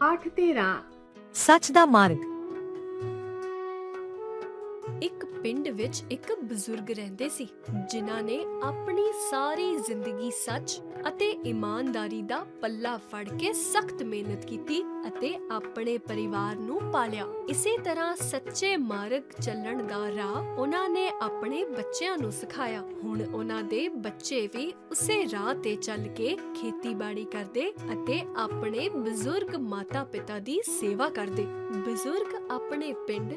ਪਾਠ 13 ਸੱਚ ਦਾ ਮਾਰਗ। ਇੱਕ ਪਿੰਡ ਵਿੱਚ ਇੱਕ ਬਜ਼ੁਰਗ ਰਹਿੰਦੇ ਸੀ, ਜਿਨ੍ਹਾਂ ਨੇ ਆਪਣੀ ਸਾਰੀ ਜ਼ਿੰਦਗੀ ਸੱਚ ਅਤੇ ਇਮਾਨਦਾਰੀ ਦਾ ਪੱਲਾ ਫੜ ਕੇ ਸਖਤ ਮਿਹਨਤ ਕੀਤੀ ਅਤੇ ਆਪਣੇ ਪਰਿਵਾਰ ਨੂੰ ਪਾਲਿਆ। ਇਸੇ ਤਰ੍ਹਾਂ ਸੱਚੇ ਮਾਰਗ ਚੱਲਣ ਦਾ ਰਾਹ ਉਹਨਾਂ ਨੇ ਆਪਣੇ ਬੱਚਿਆਂ ਨੂੰ ਸਿਖਾਇਆ। ਹੁਣ ਉਹਨਾਂ ਦੇ ਬੱਚੇ ਵੀ ਉਸੇ ਰਾਹ ਤੇ ਚੱਲ ਕੇ ਖੇਤੀਬਾੜੀ ਕਰਦੇ ਅਤੇ ਆਪਣੇ ਬਜ਼ੁਰਗ ਮਾਤਾ-ਪਿਤਾ ਦੀ ਸੇਵਾ ਕਰਦੇ। ਬਜ਼ੁਰਗ ਆਪਣੇ ਪਿੰਡ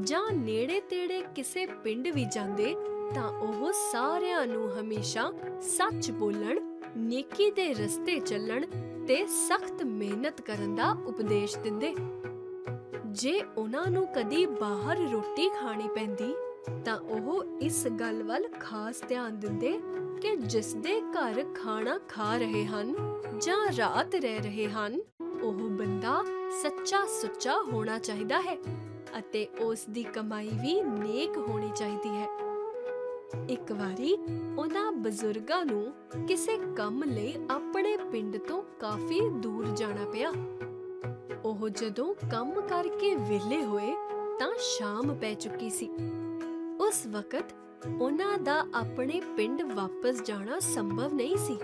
ਜਾਂ ਨੇੜੇ-ਤੇੜੇ ਕਿਸੇ ਪਿੰਡ ਵੀ ਜਾਂਦੇ, ਤਾਂ ਉਹ ਸਾਰਿਆਂ ਨੂੰ ਹਮੇਸ਼ਾ ਸੱਚ ਬੋਲਣ, ਨੇਕੀ ਦੇ ਰਸਤੇ ਚੱਲਣ ਤੇ ਸਖਤ ਮਿਹਨਤ ਕਰਨ ਦਾ ਉਪਦੇਸ਼ ਦਿੰਦੇ। ਜੇ ਉਹਨਾਂ ਨੂੰ ਕਦੀ ਬਾਹਰ ਰੋਟੀ ਖਾਣੀ ਪੈਂਦੀ, ਤਾਂ ਉਹ ਇਸ ਗੱਲ ਵੱਲ ਖਾਸ ਧਿਆਨ ਦਿੰਦੇ ਕਿ ਜਿਸ ਦੇ ਘਰ ਖਾਣਾ ਖਾ ਰਹੇ ਹਨ ਜਾਂ ਰਾਤ ਰਹਿ ਰਹੇ ਹਨ, ਉਹ ਬੰਦਾ ਸੱਚਾ ਸੁੱਚਾ ਹੋਣਾ ਚਾਹੀਦਾ ਹੈ। ਅਤੇ ਉਸ ਦੀ ਕਮਾਈ ਵੀ ਨੇਕ ਹੋਣੀ ਚਾਹੀਦੀ ਹੈ। ਇੱਕ ਵਾਰੀ ਉਹਨਾਂ ਬਜ਼ੁਰਗਾਂ ਨੂੰ ਕਿਸੇ ਕੰਮ ਲਈ ਆਪਣੇ ਪਿੰਡ ਤੋਂ ਕਾਫੀ ਦੂਰ ਜਾਣਾ ਪਿਆ। ਉਹ ਜਦੋਂ ਕੰਮ ਕਰਕੇ ਵਿਹਲੇ ਹੋਏ ਤਾਂ ਸ਼ਾਮ ਪੈ ਚੁੱਕੀ ਸੀ। ਉਸ ਵਕਤ ਉਹਨਾਂ ਦਾ ਆਪਣੇ ਪਿੰਡ ਵਾਪਸ ਜਾਣਾ ਸੰਭਵ ਨਹੀਂ ਸੀ।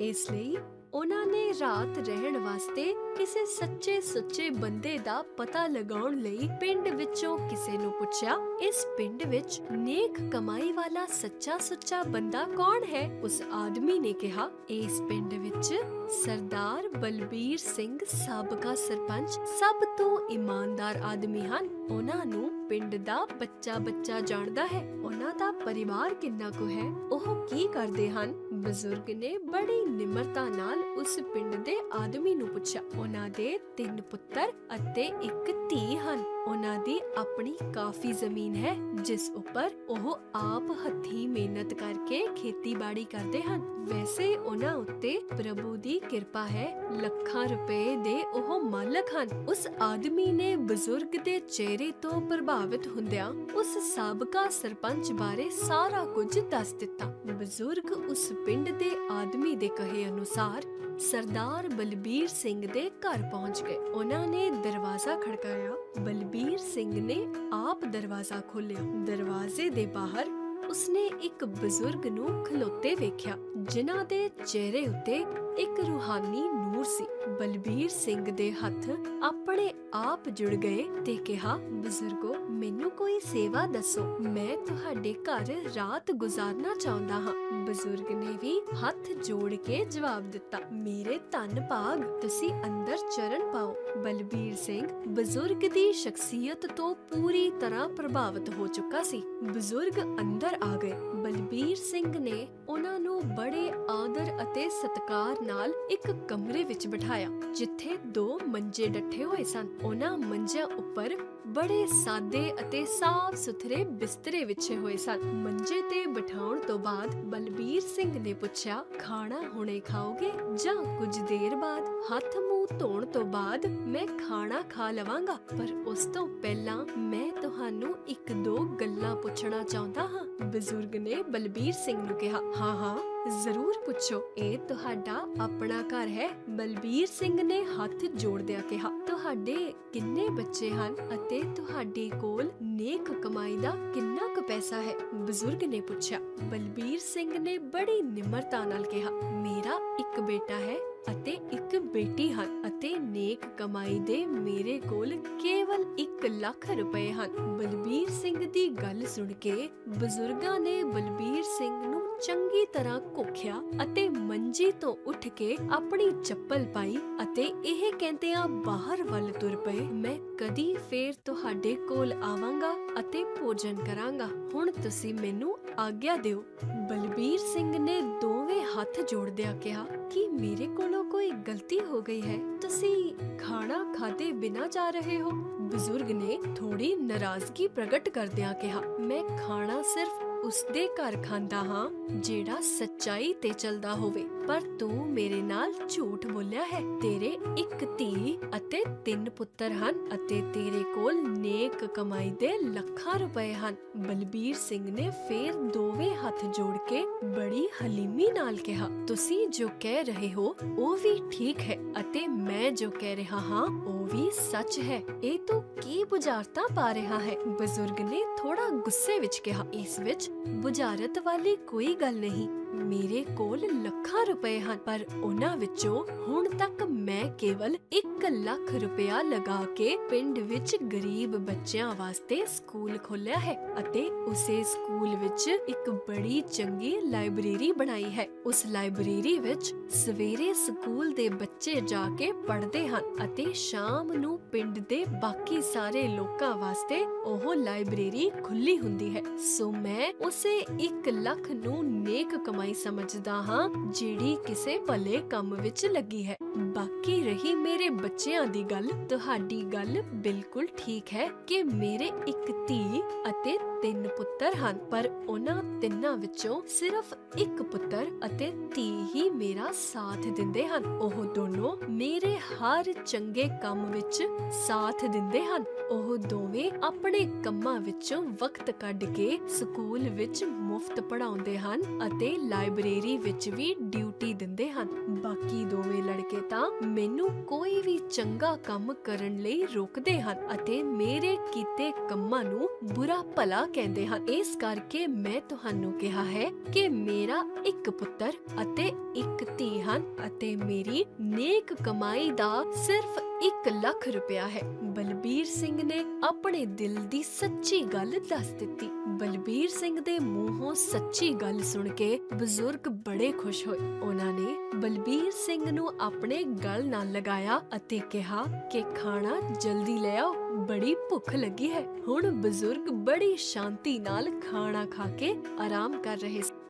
ਇਸ ਲਈ ਉਹਨਾਂ ਨੇ ਰਾਤ ਰਹਿਣ ਵਾਸਤੇ ਕਿਸੇ ਸੱਚੇ ਸੁੱਚੇ ਬੰਦੇ ਦਾ ਪਤਾ ਲਗਾਉਣ ਲਈ ਪਿੰਡ ਵਿੱਚੋਂ ਕਿਸੇ ਨੂੰ ਪੁੱਛਿਆ, ਇਸ ਪਿੰਡ ਵਿੱਚ ਨੇਕ ਕਮਾਈ ਵਾਲਾ ਸੱਚਾ ਸੁੱਚਾ ਬੰਦਾ ਕੌਣ ਹੈ? ਉਸ ਆਦਮੀ ਨੇ ਕਿਹਾ, ਇਸ ਪਿੰਡ ਵਿੱਚ ਸਰਦਾਰ ਬਲਬੀਰ ਸਿੰਘ ਸਾਬਕਾ ਸਰਪੰਚ ਸਭ ਤੋਂ ਇਮਾਨਦਾਰ ਆਦਮੀ ਹਨ। ਉਹਨਾਂ ਨੂੰ ਪਿੰਡ ਦਾ ਬੱਚਾ ਬੱਚਾ ਜਾਣਦਾ ਹੈ। ਉਹਨਾਂ ਦਾ ਪਰਿਵਾਰ ਕਿੰਨਾ ਕੁ ਹੈ? ਉਹ ਕੀ ਕਰਦੇ ਹਨ? ਬਜ਼ੁਰਗ ਨੇ ਬੜੀ ਨਿਮਰਤਾ ਨਾਲ ਉਸ ਪਿੰਡ ਦੇ ਆਦਮੀ ਨੂੰ ਪੁੱਛਿਆ। ਉਹਨਾਂ ਦੇ ਤਿੰਨ ਪੁੱਤਰ ਅਤੇ ਇੱਕ ਧੀ ਹਨ। ਉਹਨਾਂ ਦੀ ਆਪਣੀ ਕਾਫੀ ਜ਼ਮੀਨ ਹੈ, ਜਿਸ ਉੱਪਰ ਉਹ ਆਪ ਹੱਥੀਂ ਮਿਹਨਤ ਕਰਕੇ ਖੇਤੀਬਾੜੀ ਕਰਦੇ ਹਨ। ਵੈਸੇ ਉਹਨਾਂ ਉੱਤੇ ਪ੍ਰਭੂ ਦੀ ਕਿਰਪਾ ਹੈ, ਲੱਖਾਂ ਰੁਪਏ ਦੇ ਉਹ ਮਾਲਕ ਹਨ। ਉਸ ਆਦਮੀ ਨੇ ਬਜ਼ੁਰਗ ਦੇ ਚਿਹਰੇ ਤੋਂ ਪ੍ਰਭਾਵਿਤ ਹੁੰਦਿਆਂ ਉਸ ਸਾਬਕਾ ਸਰਪੰਚ ਬਾਰੇ ਸਾਰਾ ਕੁਝ ਦੱਸ ਦਿੱਤਾ। ਬਜ਼ੁਰਗ ਉਸ ਪਿੰਡ ਦੇ ਆਦਮੀ ਦੇ ਕਹੇ ਅਨੁਸਾਰ ਸਰਦਾਰ ਬਲਬੀਰ ਸਿੰਘ ਦੇ ਘਰ ਪਹੁੰਚ ਗਏ। ਉਹਨਾਂ ਨੇ ਦਰਵਾਜ਼ਾ ਖੜਕਾਇਆ। ਬਲਬੀਰ ਸਿੰਘ ਨੇ ਆਪ ਦਰਵਾਜ਼ਾ ਖੋਲ੍ਹਿਆ। ਦਰਵਾਜ਼ੇ ਦੇ ਬਾਹਰ ਉਸਨੇ ਇੱਕ ਬਜ਼ੁਰਗ ਨੂੰ ਖਲੋਤੇ ਵੇਖਿਆ, ਜਿਨ੍ਹਾਂ ਦੇ ਚਿਹਰੇ ਉੱਤੇ ਇੱਕ ਰੂਹਾਨੀ ਨੂਰ ਸੀ। ਬਲਬੀਰ ਸਿੰਘ ਦੇ ਹੱਥ ਆਪਣੇ ਆਪ ਜੁੜ ਗਏ ਤੇ ਕਿਹਾ, ਬਜ਼ੁਰਗੋ, ਮੈਨੂੰ ਕੋਈ ਸੇਵਾ ਦੱਸੋ। ਮੈਂ ਤੁਹਾਡੇ ਘਰ ਰਾਤ ਗੁਜ਼ਾਰਨਾ ਚਾਹੁੰਦਾ ਹਾਂ। ਬਜ਼ੁਰਗ ਨੇ ਵੀ ਹੱਥ ਜੋੜ ਕੇ ਜਵਾਬ ਦਿੱਤਾ, ਮੇਰੇ ਧੰਨ ਭਾਗ, ਤੁਸੀਂ ਅੰਦਰ ਚਰਨ ਪਾਓ। ਬਲਬੀਰ ਸਿੰਘ ਬਜ਼ੁਰਗ ਦੀ ਸ਼ਖਸੀਅਤ ਤੋਂ ਪੂਰੀ ਤਰ੍ਹਾਂ ਪ੍ਰਭਾਵਿਤ ਹੋ ਚੁੱਕਾ ਸੀ। ਬਜ਼ੁਰਗ ਅੰਦਰ ਆ ਗਏ। ਬਲਬੀਰ ਸਿੰਘ ਨੇ ਉਹਨਾਂ ਨੂੰ ਬੜੇ ਆਦਰ ਅਤੇ ਸਤਿਕਾਰ ਨਾਲ ਇੱਕ ਕਮਰੇ ਵਿੱਚ ਬਿਠਾਇਆ, ਜਿੱਥੇ ਦੋ ਮੰਜੇ ਡੱਠੇ ਹੋਏ ਸਨ। ਉਹਨਾਂ ਮੰਜਿਆਂ ਉੱਪਰ ਬੜੇ ਸਾਦੇ ਅਤੇ ਸਾਫ਼ ਸੁਥਰੇ ਬਿਸਤਰੇ ਵਿਛੇ ਹੋਏ ਸਨ। ਮੰਜੇ ਤੇ ਬਿਠਾਉਣ ਤੋਂ ਬਾਅਦ ਬਲਬੀਰ ਸਿੰਘ ਨੇ ਪੁੱਛਿਆ, ਖਾਣਾ ਹੁਣੇ ਖਾਓਗੇ ਜਾਂ ਕੁਝ ਦੇਰ ਬਾਅਦ? ਹੱਥ ਮੂੰਹ ਧੋਣ ਤੋਂ ਬਾਅਦ, ਮੈਂ ਖਾਣਾ ਖਾ ਲਵਾਂਗਾ, ਪਰ ਉਸ ਤੋਂ ਪਹਿਲਾਂ ਮੈਂ ਤੁਹਾਨੂੰ ਇੱਕ ਦੋ ਗੱਲਾਂ ਪੁੱਛਣਾ ਚਾਹੁੰਦਾ ਹਾਂ। ਬਜ਼ੁਰਗ ਨੇ ਬਲਬੀਰ ਸਿੰਘ ਨੂੰ ਕਿਹਾ, ਹਾਂ ਹਾਂ। ਜ਼ਰੂਰ ਪੁੱਛੋ। ਇਹ ਤੁਹਾਡਾ ਆਪਣਾ ਘਰ ਹੈ। ਬਲਬੀਰ ਸਿੰਘ ਨੇ ਹੱਥ ਜੋੜਦਿਆਂ ਕਿਹਾ, ਤੁਹਾਡੇ ਕਿੰਨੇ ਬੱਚੇ ਹਨ ਅਤੇ ਤੁਹਾਡੇ ਕੋਲ ਨੇਕ ਕਮਾਈ ਦਾ ਕਿੰਨਾ ਕੁ ਪੈਸਾ ਹੈ? ਬਜ਼ੁਰਗ ਨੇ ਪੁੱਛਿਆ। ਬਲਬੀਰ ਸਿੰਘ ਨੇ ਬੜੀ ਨਿਮਰਤਾ ਨਾਲ ਕਿਹਾ, ਮੇਰਾ ਇੱਕ ਬੇਟਾ ਹੈ ਅਤੇ ਇੱਕ ਬੇਟੀ ਹਨ ਅਤੇ ਨੇਕ ਕਮਾਈ ਦੇ ਮੇਰੇ ਕੋਲ ਕੇਵਲ 1 ਲੱਖ ਰੁਪਏ ਹਨ। ਬਲਬੀਰ ਸਿੰਘ ਦੀ ਗੱਲ ਸੁਣ ਕੇ ਬਜ਼ੁਰਗਾਂ ਨੇ ਬਲਬੀਰ ਸਿੰਘ ਨੂੰ ਚੰਗੀ ਤਰ੍ਹਾਂ ਕੋਖਿਆ ਅਤੇ ਮੰਜੀ ਤੋਂ ਉੱਠ ਕੇ ਆਪਣੀ ਚੱਪਲ ਪਾਈ ਅਤੇ ਇਹ ਕਹਿੰਦਿਆਂ ਬਾਹਰ ਵੱਲ ਤੁਰ ਪਏ, ਮੈਂ ਕਦੀ ਫੇਰ ਤੁਹਾਡੇ ਕੋਲ ਆਵਾਂਗਾ ਅਤੇ ਭੋਜਨ ਕਰਾਂਗਾ। ਹੁਣ ਤੁਸੀਂ ਮੈਨੂੰ ਆਗਿਆ ਦਿਓ। ਬਲਬੀਰ ਸਿੰਘ ਨੇ ਦੋਵੇਂ ਹੱਥ ਜੋੜਦਿਆਂ ਕਿਹਾ, ਕਿ ਮੇਰੇ ਕੋਲੋਂ ਕੋਈ ਗਲਤੀ ਹੋ ਗਈ ਹੈ, ਤੁਸੀਂ ਖਾਣਾ ਖਾਦੇ ਬਿਨਾਂ ਜਾ ਰਹੇ ਹੋ। ਬਜ਼ੁਰਗ ਨੇ ਥੋੜੀ ਨਾਰਾਜ਼ਗੀ ਪ੍ਰਗਟ ਕਰਦਿਆਂ ਕਿਹਾ, ਮੈਂ ਖਾਣਾ ਸਿਰਫ ਉਸਦੇ ਘਰ ਖਾਂਦਾ ਹਾਂ, ਜਿਹੜਾ ਸੱਚਾਈ ਤੇ ਚੱਲਦਾ ਹੋਵੇ। ਪਰ ਤੂੰ ਮੇਰੇ ਨਾਲ ਝੂਠ ਬੋਲਿਆ ਹੈ। ਤੇਰੇ ਇੱਕ ਧੀ ਅਤੇ ਤਿੰਨ ਪੁੱਤਰ ਹਨ ਅਤੇ ਤੇਰੇ ਕੋਲ ਨੇਕ ਕਮਾਈ ਦੇ ਲੱਖਾਂ ਰੁਪਏ ਹਨ। ਬਲਬੀਰ ਸਿੰਘ ਨੇ ਫੇਰ ਦੋਵੇਂ ਹੱਥ ਜੋੜ ਕੇ ਬੜੀ ਹਲੀਮੀ ਨਾਲ ਕਿਹਾ, ਤੁਸੀਂ ਜੋ ਕਹਿ ਰਹੇ ਹੋ, ਉਹ ਵੀ ਠੀਕ ਹੈ ਅਤੇ ਮੈਂ ਜੋ ਕਹਿ ਰਿਹਾ ਹਾਂ, ਉਹ ਵੀ ਸੱਚ ਹੈ। ਇਹ ਤੂੰ ਕੀ ਬੁਝਾਰਤਾਂ ਪਾ ਰਿਹਾ ਹੈ? ਬਜ਼ੁਰਗ ਨੇ ਥੋੜਾ ਗੁੱਸੇ ਵਿੱਚ ਕਿਹਾ, ਇਸ ਵਿੱਚ ਬੁਝਾਰਤ ਵਾਲੀ ਕੋਈ ਗੱਲ ਨਹੀਂ। ਮੇਰੇ ਕੋਲ ਲੱਖਾਂ ਰੁਪਏ ਹਨ, ਪਰ ਉਹਨਾਂ ਵਿੱਚੋਂ ਹੁਣ ਤੱਕ ਮੈਂ ਕੇਵਲ 1 ਲੱਖ ਰੁਪਇਆ ਲਗਾ ਕੇ ਪਿੰਡ ਵਿੱਚ ਗਰੀਬ ਬੱਚਿਆਂ ਵਾਸਤੇ ਸਕੂਲ ਖੋਲ੍ਹਿਆ ਹੈ ਅਤੇ ਉਸੇ ਸਕੂਲ ਵਿੱਚ ਇੱਕ ਬੜੀ ਚੰਗੀ ਲਾਇਬ੍ਰੇਰੀ ਬਣਾਈ ਹੈ। ਉਸ ਲਾਇਬ੍ਰੇਰੀ ਵਿੱਚ ਸਵੇਰੇ ਸਕੂਲ ਦੇ ਬੱਚੇ ਜਾ ਕੇ ਪੜ੍ਹਦੇ ਹਨ ਅਤੇ ਸ਼ਾਮ ਨੂੰ ਪਿੰਡ ਦੇ ਬਾਕੀ ਸਾਰੇ ਲੋਕਾਂ ਵਾਸਤੇ ਉਹ ਲਾਇਬ੍ਰੇਰੀ ਖੁੱਲੀ ਹੁੰਦੀ ਹੈ। ਸੋ ਮੈਂ ਉਸੇ 1 ਲੱਖ ਨੂੰ ਨੇਕ ਕਮਾਈ ਸਮਝਦਾ ਹਾਂ ਜਿਹੜੀ ਕਿਸੇ ਭਲੇ ਕੰਮ ਵਿੱਚ ਲੱਗੀ ਹੈ। ਬਾਕੀ ਰਹੀ ਮੇਰੇ ਬੱਚਿਆਂ ਦੀ ਗੱਲ, ਤੁਹਾਡੀ ਗੱਲ ਬਿਲਕੁਲ ਠੀਕ ਹੈ ਕਿ ਮੇਰੇ ਇੱਕ ਧੀ ਅਤੇ ਤਿੰਨ ਪੁੱਤਰ ਹਨ, ਪਰ ਉਹਨਾਂ ਤਿੰਨਾਂ ਵਿੱਚੋਂ ਸਿਰਫ ਇੱਕ ਪੁੱਤਰ ਅਤੇ ਧੀ ਹੀ ਮੇਰਾ ਸਾਥ ਦਿੰਦੇ ਹਨ। ਉਹ ਦੋਨੋਂ ਮੇਰੇ ਹਰ ਚੰਗੇ ਕੰਮ ਵਿੱਚ ਸਾਥ ਦਿੰਦੇ ਹਨ। ਉਹ ਦੋਵੇਂ ਆਪਣੇ ਕੰਮਾਂ ਵਿੱਚੋਂ ਵਕਤ ਕੱਢ ਕੇ ਸਕੂਲ ਵਿੱਚ ਮੁਫਤ ਪੜਾਉਂਦੇ ਹਨ ਅਤੇ ਲਾਇਬ੍ਰੇਰੀ ਵਿੱਚ ਵੀ ਡਿਊਟੀ ਦਿੰਦੇ ਹਨ। ਬਾਕੀ ਦੋਵੇਂ ਲੜਕੇ ਤਾਂ ਮੈਨੂੰ ਕੋਈ ਵੀ ਚੰਗਾ ਕੰਮ ਕਰਨ ਲਈ ਰੋਕਦੇ ਹਨ ਅਤੇ ਮੇਰੇ ਕੀਤੇ ਕੰਮਾਂ ਨੂੰ ਬੁਰਾ ਭਲਾ ਕਹਿੰਦੇ ਹਨ। ਇਸ ਕਰਕੇ ਮੈਂ ਤੁਹਾਨੂੰ ਕਿਹਾ ਹੈ ਕਿ ਮੇਰਾ ਇੱਕ ਪੁੱਤਰ ਅਤੇ ਇੱਕ ਧੀ ਹਨ ਅਤੇ ਮੇਰੀ ਨੇਕ ਕਮਾਈ ਦਾ ਸਿਰਫ 1 ਲੱਖ ਰੁਪਇਆ ਹੈ। ਬਲਬੀਰ ਸਿੰਘ ਨੇ ਆਪਣੇ ਦਿਲ ਦੀ ਸੱਚੀ ਗੱਲ ਦੱਸ ਦਿੱਤੀ। ਬਲਬੀਰ ਸਿੰਘ ਦੇ ਮੂੰਹੋਂ ਸੱਚੀ ਗੱਲ ਸੁਣ ਕੇ ਬਜ਼ੁਰਗ ਬੜੇ ਖੁਸ਼ ਹੋਏ। ਉਹਨਾਂ ਨੇ ਬਲਬੀਰ ਸਿੰਘ ਨੂੰ ਆਪਣੇ ਗਲ ਨਾਲ ਲਗਾਇਆ ਅਤੇ ਕਿਹਾ ਕਿ ਖਾਣਾ ਜਲਦੀ ਲੈ ਆਓ, ਬੜੀ ਭੁੱਖ ਲੱਗੀ ਹੈ। ਹੁਣ ਬਜ਼ੁਰਗ ਬੜੀ ਸ਼ਾਂਤੀ ਨਾਲ ਖਾਣਾ ਖਾ ਕੇ ਆਰਾਮ ਕਰ ਰਹੇ ਸੀ